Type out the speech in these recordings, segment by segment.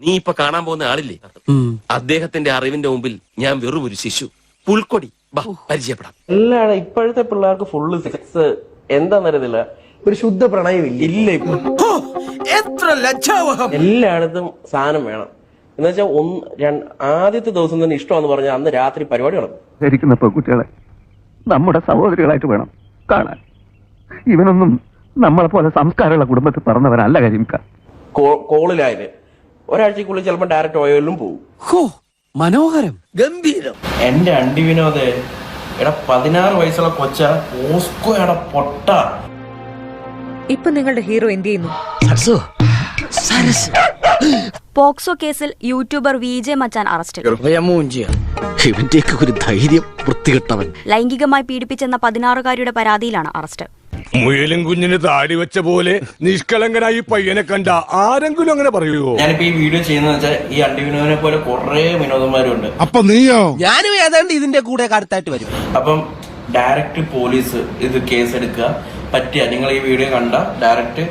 നീ ഇപ്പൊ കാണാൻ പോകുന്ന ആളില്ലേ? അദ്ദേഹത്തിന്റെ അറിവിന്റെ മുമ്പിൽ ഞാൻ വെറും ഒരു ശിശു. പുൽക്കൊടി. ബാ പരിചയപ്പെടാം. എല്ലാണ് ഇപ്പോഴത്തെ പിള്ളേർക്ക് ഫുള്ള് സെക്സ് എന്താന്നറിയത്തില്ല ഒരു ശുദ്ധ പ്രണയം ഇല്ല ഇല്ല എത്ര ലജ്ജാവഹം. എല്ലായിടത്തും സാധനം വേണം. എന്ന് വെച്ചാൽ ഒന്ന് രണ്ട് ആദ്യത്തെ ദിവസം തന്നെ ഇഷ്ടമെന്ന് പറഞ്ഞാൽ അന്ന് രാത്രി പരിപാടി നടക്കും. കുട്ടികളെ പെൺകുട്ടികളെ നമ്മുടെ സഹോദരികളായിട്ട് വേണം കാണാൻ. ഇവനൊന്നും നമ്മളെ പോലെ സംസ്കാരമുള്ള കുടുംബത്തിൽ പറഞ്ഞവരല്ല കരിമിക്ക. കോളിലായത്. ഒരാഴ്ചക്കുള്ളിൽ ചിലപ്പോൾ ഡയറക്റ്റ് ഓയിലും പോകും മനോഹരം. ഗംഭീരം. എന്റെ അണ്ടി വിനോദ് എടാ പതിനാറ് വയസ്സുള്ള കൊച്ച ഓസ്കോ എടാ പൊട്ട. ഇപ്പൊ നിങ്ങളുടെ ഹീറോ എന്ത് ചെയ്യുന്നു? പോക്സോ കേസിൽ YouTuber V J Machan arrest. ലൈംഗികമായി പീഡിപ്പിച്ചെന്ന പതിനാറുകാരിയുടെ പരാതിയിലാണ് അറസ്റ്റ്. മുയലും കുഞ്ഞിന് താടി വെച്ച പോലെ നിഷ്കളങ്കനായി പയ്യനെ കണ്ട ആരെങ്കിലും അങ്ങനെ പറയുമോ ഞാനിപ്പോ ഈ വീഡിയോ ചെയ്യുന്നത് വെച്ചാൽ ഈ അണ്ടി വിനോദിനെ പോലെ കുറെ വിനോദന്മാരുണ്ട്. അപ്പൊ നീയോ? ഞാനും ഏതാണ്ട് ഇതിന്റെ കൂടെ അടുത്തായിട്ട് വരും. അപ്പം ഡയറക്റ്റ് പോലീസ് ഇത് കേസ് എടുക്കുക. പറ്റിയ നിങ്ങൾ ഈ വീഡിയോ കണ്ട ഡയറക്റ്റ്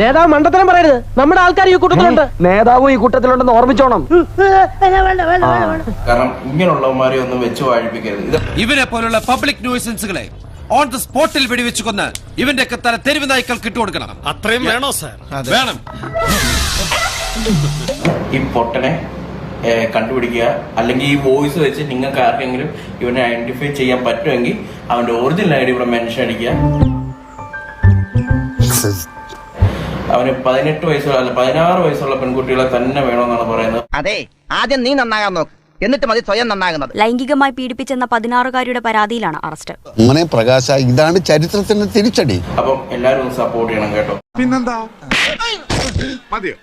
നേതാവ് മണ്ടത്തരം പറയരുത്. നമ്മുടെ ആൾക്കാർ ഈ കൂട്ടത്തിലുണ്ട്. നേതാവും ഈ കൂട്ടത്തിലുണ്ടെന്ന് ഓർമ്മിച്ചോണം. കാരണം ഇങ്ങനെയുള്ളവന്മാരെ ഒന്നും വെച്ച് വാഴിപ്പിക്കരുത്. ഇവരെ ഇവനെ പോലുള്ള പബ്ലിക് ന്യൂസൻസുകളെ ഓൺ ദ സ്പോട്ടിൽ വെടിവെച്ചു കൊന്ന് ഇവന്റെ ഒക്കെ തല തെരുവ് നായ്ക്കൾക്ക് ഇട്ടുകൊടുക്കണം അത്രയും വേണോ സാർ? വേണം. ഈ പൊട്ടനെ കണ്ടുപിടിക്കുക. അല്ലെങ്കിൽ ഈ വോയിസ് വെച്ച് നിങ്ങൾക്ക് ആർക്കെങ്കിലും ഇവനെ ഐഡന്റിഫൈ ചെയ്യാൻ പറ്റുമെങ്കിൽ അവന്റെ ഒറിജിനൽ ഐ ഡി ഇവിടെ മെൻഷൻ അടിക്കുക. അവന് പതിനെട്ട് വയസ്സുള്ള അല്ല പതിനാറ് വയസ്സുള്ള പെൺകുട്ടികളെ തന്നെ വേണമെന്നാണ് പറയുന്നത്. അതെ ആദ്യം നീ നന്നാകാൻ നോക്ക്. എന്നിട്ട് മതി സ്വയം നന്നാകുന്നത്. ലൈംഗികമായി പീഡിപ്പിച്ചെന്ന പതിനാറുകാരിയുടെ പരാതിയിലാണ് അറസ്റ്റ്. അങ്ങനെ പ്രകാശ ഇതാണ് ചരിത്രത്തിന് തിരിച്ചടി. അപ്പം എല്ലാവരും സപ്പോർട്ട് ചെയ്യണം കേട്ടോ. പിന്നെന്താ? മതിയോ?